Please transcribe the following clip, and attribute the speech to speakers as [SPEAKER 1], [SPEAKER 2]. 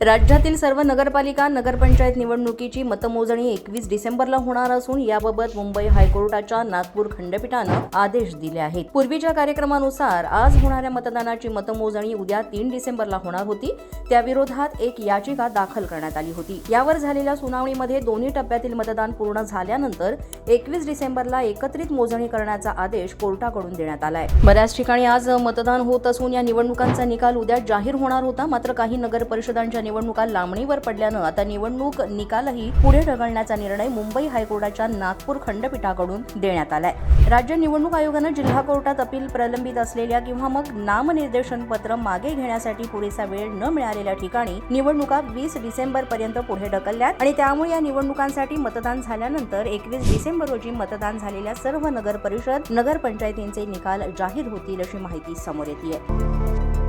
[SPEAKER 1] राज्यातील सर्व नगरपालिका नगरपंचायत निवडणुकीची मतमोजणी एकवीस डिसेंबरला होणार असून याबाबत मुंबई हायकोर्टाच्या नागपूर खंडपीठानं आदेश दिले आहेत. पूर्वीच्या कार्यक्रमानुसार आज होणाऱ्या मतदानाची मतमोजणी उद्या तीन डिसेंबरला होणार होती. त्याविरोधात एक याचिका दाखल करण्यात आली होती. यावर झालेल्या सुनावणीमध्ये दोन्ही टप्प्यातील मतदान पूर्ण झाल्यानंतर एकवीस डिसेंबरला एकत्रित मोजणी करण्याचा आदेश कोर्टाकडून देण्यात आलाय. बऱ्याच ठिकाणी आज मतदान होत असून या निवडणुकांचा निकाल उद्या जाहीर होणार होता. मात्र काही नगर परिषदांच्या निवडणुका लांबणीवर पडल्यानं आता निवडणूक निकालही पुढे ढकलण्याचा निर्णय मुंबई हायकोर्टाच्या नागपूर खंडपीठाकडून देण्यात आलाय. राज्य निवडणूक आयोगानं जिल्हा कोर्टात अपील प्रलंबित असलेल्या किंवा मग नामनिर्देशन पत्र मागे घेण्यासाठी पुरेसा वेळ न मिळालेल्या ठिकाणी निवडणुका वीस डिसेंबर पर्यंत पुढे ढकलल्यात आणि त्यामुळे या निवडणुकांसाठी मतदान झाल्यानंतर एकवीस डिसेंबर रोजी मतदान झालेल्या सर्व नगर परिषद नगरपंचायतींचे निकाल जाहीर होतील अशी माहिती समोर येते